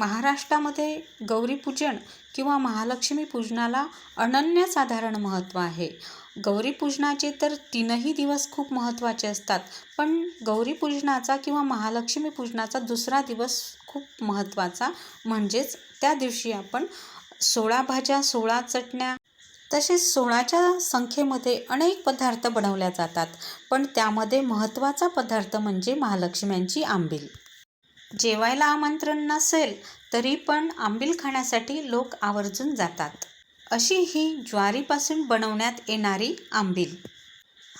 महाराष्ट्रामध्ये गौरीपूजन किंवा महालक्ष्मी पूजनाला अनन्यसाधारण महत्त्व आहे. गौरीपूजनाचे तर तीनही दिवस खूप महत्त्वाचे असतात पण गौरीपूजनाचा किंवा महालक्ष्मी पूजनाचा दुसरा दिवस खूप महत्त्वाचा. म्हणजेच त्या दिवशी आपण सोळा भाज्या सोळा चटण्या तसेच सोळाच्या संख्येमध्ये अनेक पदार्थ बनवल्या जातात पण त्यामध्ये महत्त्वाचा पदार्थ म्हणजे महालक्ष्म्यांची आंबील. जेवायला आमंत्रण नसेल तरी पण आंबील खाण्यासाठी लोक आवर्जून जातात. अशी ही ज्वारीपासून बनवण्यात येणारी आंबील.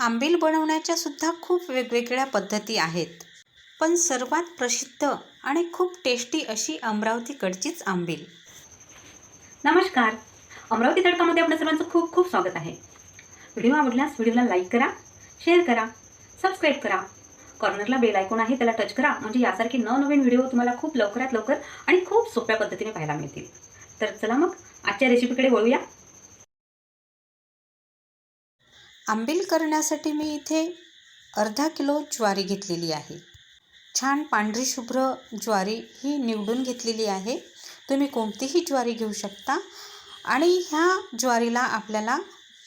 आंबील बनवण्याच्या सुद्धा खूप वेगवेगळ्या पद्धती आहेत. पण सर्वात प्रसिद्ध आणि खूप टेस्टी अशी अमरावतीकडचीच आंबील. नमस्कार. अमरावती तडकामध्ये आपल्या सर्वांचं खूप खूप स्वागत आहे. व्हिडिओ आवडल्यास व्हिडिओला लाईक करा शेअर करा सबस्क्राईब करा. कॉर्नरला बेल आयकॉन आहे त्याला टच करा. म्हणजे यासारखे नवनवीन व्हिडिओ तुम्हाला खूप लवकरात लवकर आणि खूप सोप्या पद्धतीने पाहायला मिळतील. तर चला मग आजच्या रेसिपीकडे वळूया. आंबील करण्यासाठी मी इथे अर्धा किलो ज्वारी घेतलेली आहे. छान पांढरी शुभ्र ज्वारी ही निवडून घेतलेली आहे. तुम्ही कोणतीही ज्वारी घेऊ शकता. आणि ह्या ज्वारीला आपल्याला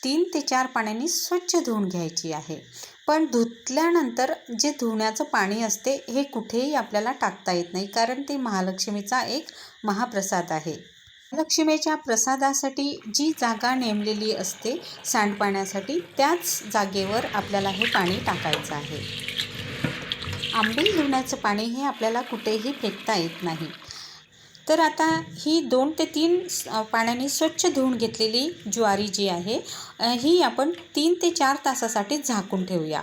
तीन ते चार पाण्याने स्वच्छ धुवून घ्यायची आहे. पण धुतल्यानंतर जे धुण्याचं पाणी असते हे कुठेही आपल्याला टाकता येत नाही कारण ते महालक्ष्मीचा एक महाप्रसाद आहे. लक्ष्मीच्या प्रसादासाठी जी जागा नेमलेली असते सांडपाण्यासाठी त्याच जागेवर आपल्याला हे पाणी टाकायचं आहे. आंबील धुण्याचं पाणी हे आपल्याला कुठेही फेकता येत नाही. तर आता ही दोन ते तीन पाण्याने स्वच्छ धुवून घेतलेली ज्वारी जी आहे ही आपण तीन ते चार तासासाठी झाकून ठेवूया.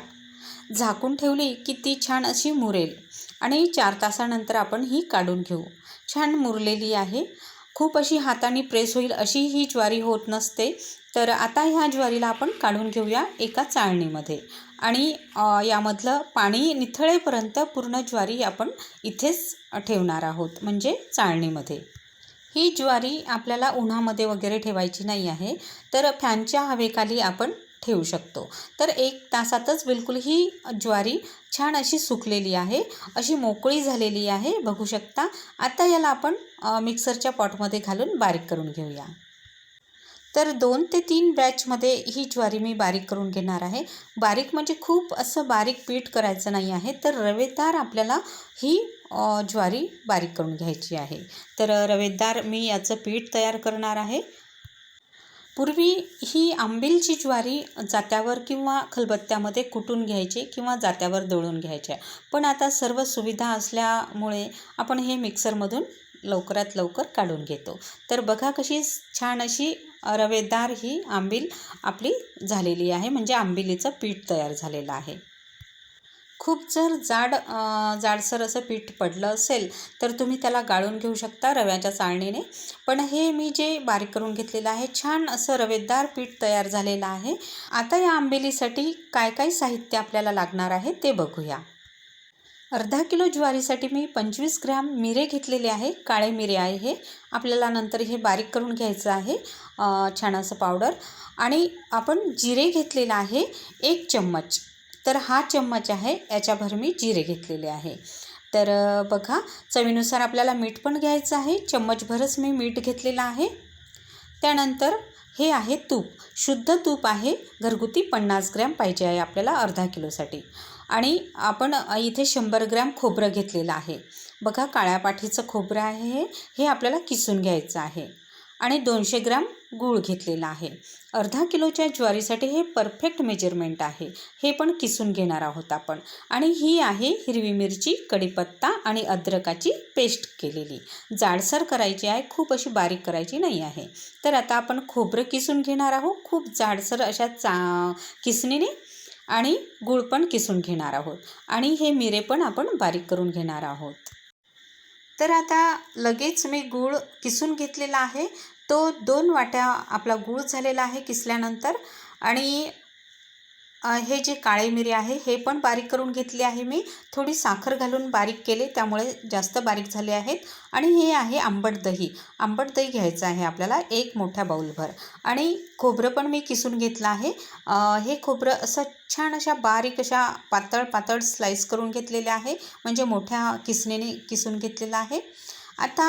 झाकून ठेवली की ती छान अशी मुरेल आणि चार तासानंतर आपण ही काढून घेऊ. छान मुरलेली आहे. खूप अशी हाताने प्रेस होईल अशी ही ज्वारी होत नसते. तर आता ह्या ज्वारीला आपण काढून घेऊया एका चाळणीमध्ये. आणि यामधलं पाणी निथळेपर्यंत पूर्ण ज्वारी आपण इथेच ठेवणार आहोत म्हणजे चाळणीमध्ये. ही ज्वारी आपल्याला उन्हामध्ये वगैरे ठेवायची नाही आहे तर फॅनच्या हवेखाली आपण ठेवू शकतो. तर एक तासातच बिलकुल ही ज्वारी छान अशी सुकलेली आहे अशी मोकळी झालेली आहे बघू शकता. आता याला आपण मिक्सरच्या पॉटमध्ये घालून बारीक करून घेऊया. तर दोन ते तीन बॅचमध्ये ही ज्वारी मी बारीक करून घेणार आहे. बारीक म्हणजे खूप असं बारीक पीठ करायचं नाही आहे तर रवेदार आपल्याला ही ज्वारी बारीक करून घ्यायची आहे. तर रवेदार मी याचं पीठ तयार करणार आहे. पूर्वी ही आंबीलची ज्वारी जात्यावर किंवा खलबत्त्यामध्ये कुटून घ्यायची किंवा जात्यावर दळून घ्यायच्या पण आता सर्व सुविधा असल्यामुळे आपण हे मिक्सरमधून लवकरात लवकर काढून घेतो. तर बघा कशी छान अशी रवेदार ही आंबील आपली झालेली आहे. म्हणजे आंबिलीचं पीठ तयार झालेलं आहे. खूप जर जाड जाडसर असं पीठ पडलं असेल तर तुम्ही त्याला गाळून घेऊ शकता रव्याच्या चाळणीने. पण हे मी जे बारीक करून घेतलेलं आहे छान असं रवेदार पीठ तयार झालेलं आहे. आता या आंबिलीसाठी काय काय साहित्य आपल्याला लागणार आहे ते बघूया. अर्धा किलो ज्वारीसाठी मी पंचवीस ग्रॅम मिरे घेतलेले आहे काळे मिरे आहे हे. आपल्याला नंतर हे बारीक करून घ्यायचं आहे छान असं पावडर. आणि आपण जिरे घेतलेलं आहे एक चम्मच. तर हा चम्मच आहे याच्याभर मी जिरे घेतलेले आहे. तर बघा चवीनुसार आपल्याला मीठ पण घ्यायचं आहे चम्मचभरच मी मीठ घेतलेलं आहे. त्यानंतर हे आहे तूप. शुद्ध तूप आहे घरगुती पन्नास ग्रॅम पाहिजे आहे आपल्याला अर्धा किलोसाठी. आणि आपण इथे शंभर ग्रॅम खोबरं घेतलेलं आहे. बघा काळ्या पाठीचं खोबरं आहे हे. हे आपल्याला किसून घ्यायचं आहे. आणि दोनशे ग्रॅम गूळ घेतलेला आहे. अर्धा किलोच्या ज्वारीसाठी हे परफेक्ट मेजरमेंट आहे. हे पण किसून घेणार आहोत आपण. आणि ही आहे हिरवी मिरची कढीपत्ता आणि अद्रकाची पेस्ट केलेली. जाडसर करायची आहे. खूप अशी बारीक करायची नाही आहे. तर आता आपण खोबरं किसून घेणार आहोत. खूप जाडसर अशा चा किसणीने आणि गूळ पण किसून घेणार आहोत. आणि हे मिरे पण आपण बारीक करून घेणार आहोत. तर आता लगेच मी गूळ किसून घेतलेला आहे. तो दोन वाट्या आपला गूळ झालेला आहे किसल्यानंतर. आणि हे जे काळे मिरे आहे हे पण बारीक करून घेतले आहे मी. थोडी साखर घालून बारीक केले त्यामुळे जास्त बारीक झाले आहेत. आणि हे आहे आंबट दही. आंबट दही घ्यायचं आहे आपल्याला एक मोठ्या बाऊलभर आणि खोबरं पण मी किसून घेतलं आहे. हे खोबरं असं छान अशा बारीक अशा पातळ पातळ स्लाईस करून घेतलेले आहे. म्हणजे मोठ्या किसणीने किसून घेतलेलं आहे. आता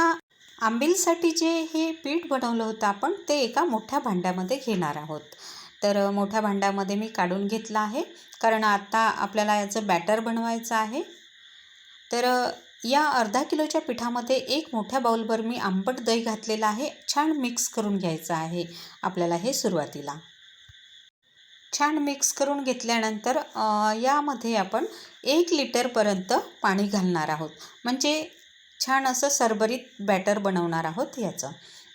आंबीलसाठी जे हे पीठ बनवलं होतं आपण ते एका मोठ्या भांड्यामध्ये घेणार आहोत. तर मोठ्या भांड्यामध्ये मी काढून घेतलं आहे. कारण आता आपल्याला याचं बॅटर बनवायचं आहे. तर या अर्धा किलोच्या पिठामध्ये एक मोठ्या बाऊलभर मी आंबट दही घातलेलं आहे. छान मिक्स करून घ्यायचं आहे आपल्याला हे सुरुवातीला. छान मिक्स करून घेतल्यानंतर यामध्ये आपण एक लिटरपर्यंत पाणी घालणार आहोत. म्हणजे छान असं सरबरीत बॅटर बनवणार आहोत याचं.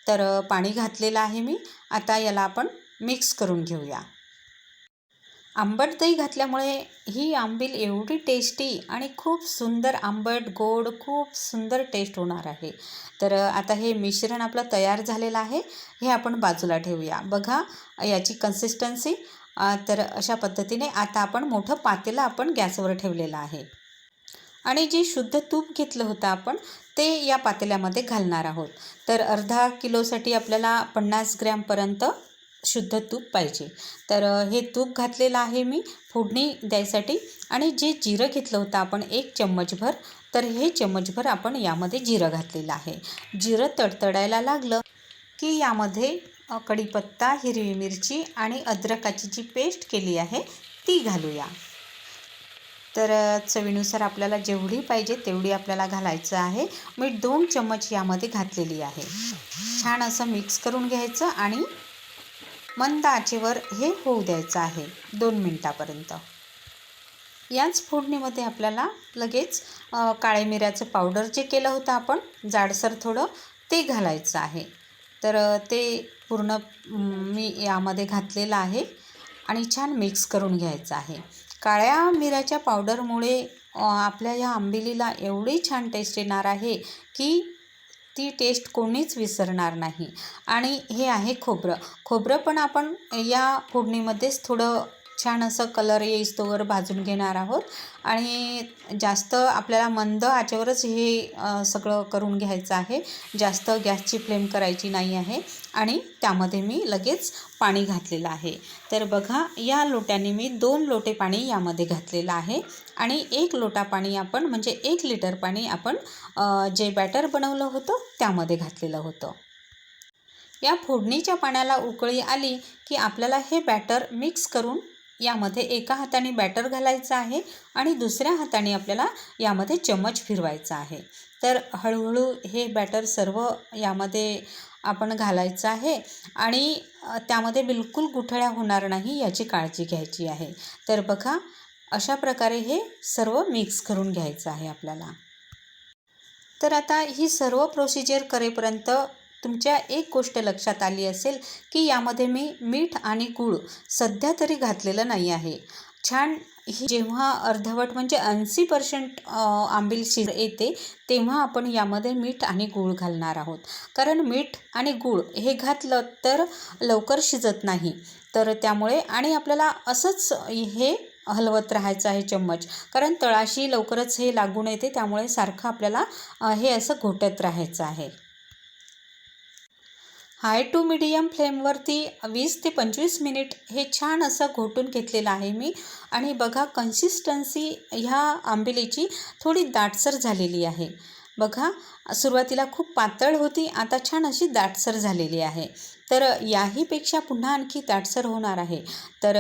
तर पाणी घातलेलं आहे मी. आता याला आपण मिक्स करून घेऊया. आंबट दही घातल्यामुळे ही आंबील एवढी टेस्टी आणि खूप सुंदर आंबट गोड खूप सुंदर टेस्ट होणार आहे. तर आता हे मिश्रण आपलं तयार झालेलं आहे. हे आपण बाजूला ठेवूया. बघा याची कन्सिस्टन्सी तर अशा पद्धतीने आता आपण मोठं पातेलं आपण गॅसवर ठेवलेलं आहे. आणि जे शुद्ध तूप घेतलं होतं आपण ते या पातेल्यामध्ये घालणार आहोत. तर अर्धा किलोसाठी आपल्याला पन्नास ग्रॅमपर्यंत शुद्ध तूप पाहिजे. तर हे तूप घातलेलं आहे मी फोडणी द्यायसाठी आणि जे जिरं घेतलं होतं आपण एक चम्मचभर तर हे चम्मचभर आपण यामध्ये जिरं घातलेलं आहे. जिरं तडतडायला लागलं की यामध्ये कढीपत्ता हिरवी मिरची आणि अद्रकाची जी पेस्ट केली आहे ती घालूया. तर चवीनुसार आपल्याला जेवढी पाहिजे तेवढी आपल्याला घालायचं आहे. मी दोन चम्मच यामध्ये घातलेली आहे. छान असं मिक्स करून घ्यायचं आणि मंद आचेवर हे होऊ द्यायचं आहे. दोन मिनटापर्यंत. याच फोडणीमध्ये आपल्याला लगेच अ, काळे मिऱ्याचं पावडर जे केलं होतं आपण जाडसर थोडं ते घालायचं आहे. तर ते पूर्ण मी यामध्ये घातलेलं आहे आणि छान मिक्स करून घ्यायचं आहे. काळ्या मिऱ्याच्या पावडरमुळे आपल्या या आंबिलीला एवढी छान टेस्ट येणार आहे की ती टेस्ट कोणीच विसरणार नाही. आणि हे आहे खोबरं. खोबरं पण आपण या फोडणीमध्येच थोडं छान असं कलर येईस्तोवर भाजून घेणार आहोत. आणि जास्त आपल्याला मंद आचेवरच हे सगळं करून घ्यायचं आहे. जास्त गॅसची फ्लेम करायची नाही आहे. आणि त्यामध्ये मी लगेच पाणी घातलेलं आहे. तर बघा या लोट्याने मी दोन लोटे पाणी यामध्ये घातलेलं आहे. आणि एक लोटा पाणी आपण म्हणजे एक लिटर पाणी आपण जे बॅटर बनवलं होतं त्यामध्ये घातलेलं होतं. या फोडणीच्या पाण्याला उकळी आली की आपल्याला हे बॅटर मिक्स करून यामध्ये एका हाताने बॅटर घालायचं आहे आणि दुसऱ्या हाताने आपल्याला यामध्ये चमच फिरवायचा आहे. तर हळूहळू हे बॅटर सर्व यामध्ये आपण घालायचं आहे आणि त्यामध्ये बिलकुल गुठळ्या होणार नाही याची काळजी घ्यायची आहे. तर बघा अशा प्रकारे हे सर्व मिक्स करून घ्यायचं आहे आपल्याला. तर आता ही सर्व प्रोसिजर करेपर्यंत तुमच्या एक गोष्ट लक्षात आली असेल की यामध्ये मी मीठ आणि गूळ सध्या तरी घातलेलं नाही आहे. छान ही जेव्हा अर्धवट म्हणजे ऐंशी पर्सेंट आंबील शिज येते तेव्हा आपण यामध्ये मीठ आणि गूळ घालणार आहोत. कारण मीठ आणि गूळ हे घातलं तर लवकर शिजत नाही. तर त्यामुळे आणि आपल्याला असंच हे हलवत राहायचं आहे चम्मच. कारण तळाशी लवकरच हे लागून येते त्यामुळे सारखं आपल्याला हे असं घोटत राहायचं आहे. हाय टू मिडियम फ्लेमवरती वीस ते पंचवीस मिनिट हे छान असं घोटून घेतलेलं आहे मी. आणि बघा कन्सिस्टन्सी ह्या आंबिलीची थोडी दाटसर झालेली आहे. बघा सुरुवातीला खूप पातळ होती आता छान अशी दाटसर झालेली आहे. तर याहीपेक्षा पुन्हा आणखी दाटसर होणार आहे. तर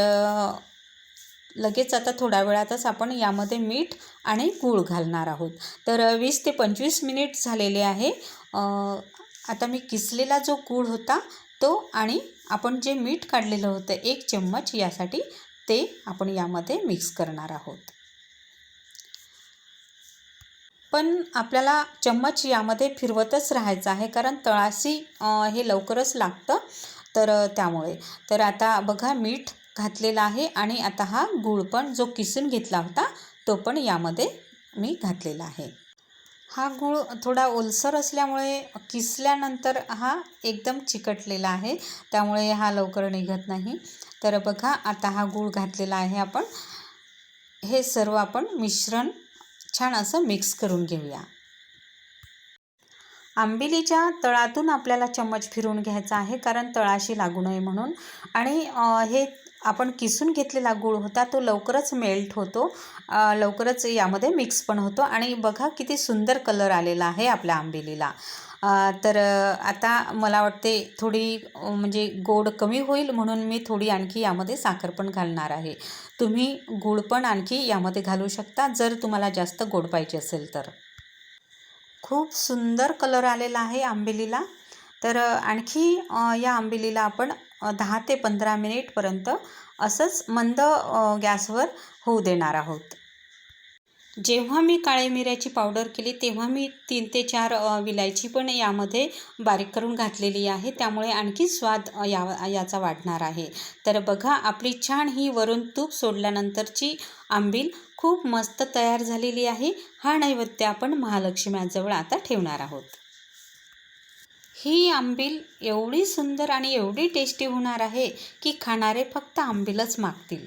लगेच आता थोड्या वेळातच आपण यामध्ये मीठ आणि गूळ घालणार आहोत. तर वीस ते पंचवीस मिनिट झालेले आहे. आता मी किसलेला जो गूळ होता तो आणि आपण जे मीठ काढलेलं होतं एक चम्मच यासाठी ते आपण यामध्ये मिक्स करणार आहोत. पण आपल्याला चम्मच यामध्ये फिरवतच राहायचं आहे कारण तळाशी हे लवकरच लागतं. तर त्यामुळे. तर आता बघा मीठ घातलेला आहे आणि आता हा गूळ पण जो किसून घेतला होता तो पण यामध्ये मी घातलेला आहे. हा गूळ थोडा ओलसर असल्यामुळे किसल्यानंतर हा एकदम चिकटलेला आहे. त्यामुळे हा लवकर निघत नाही. तर बघा आता हा गूळ घातलेला आहे आपण. हे सर्व आपण मिश्रण छान असं मिक्स करून घेऊया. आंबिलीच्या तळातून आपल्याला चम्मच फिरून घ्यायचा आहे कारण तळाशी लागू नये म्हणून. आणि हे आपण किसून घेतलेला गूळ होता तो लवकरच मेल्ट होतो. लवकरच यामध्ये मिक्स पण होतो. आणि बघा किती सुंदर कलर आलेला आहे आपल्या आंबेलीला. तर आता मला वाटते थोडी म्हणजे गोड कमी होईल म्हणून मी थोडी आणखी यामध्ये साखर पण घालणार आहे. तुम्ही गूळ पण आणखी यामध्ये घालू शकता जर तुम्हाला जास्त गोड पाहिजे असेल तर. खूप सुंदर कलर आलेला आहे आंबेलीला. तर आणखी या आंबेलीला आपण दहा ते पंधरा मिनिटपर्यंत असंच मंद गॅसवर होऊ देणार आहोत. जेव्हा मी काळे मिऱ्याची पावडर केली तेव्हा मी तीन ते चार विलायची पण यामध्ये बारीक करून घातलेली आहे. त्यामुळे आणखी स्वाद या याचा वाढणार आहे. तर बघा आपली छान ही वरून तूप सोडल्यानंतरची आंबील खूप मस्त तयार झालेली आहे. हा नैवेद्य आपण महालक्ष्म्याजवळ आता ठेवणार आहोत. ही आंबील एवढी सुंदर आणि एवढी टेस्टी होणार आहे की खाणारे फक्त आंबीलच मागतील.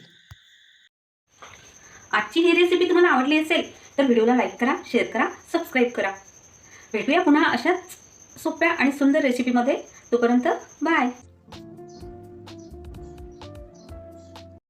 आजची ही रेसिपी तुम्हाला आवडली असेल तर व्हिडिओला लाईक करा शेअर करा सबस्क्राईब करा. भेटूया पुन्हा अशाच सोप्या आणि सुंदर रेसिपीमध्ये तोपर्यंत बाय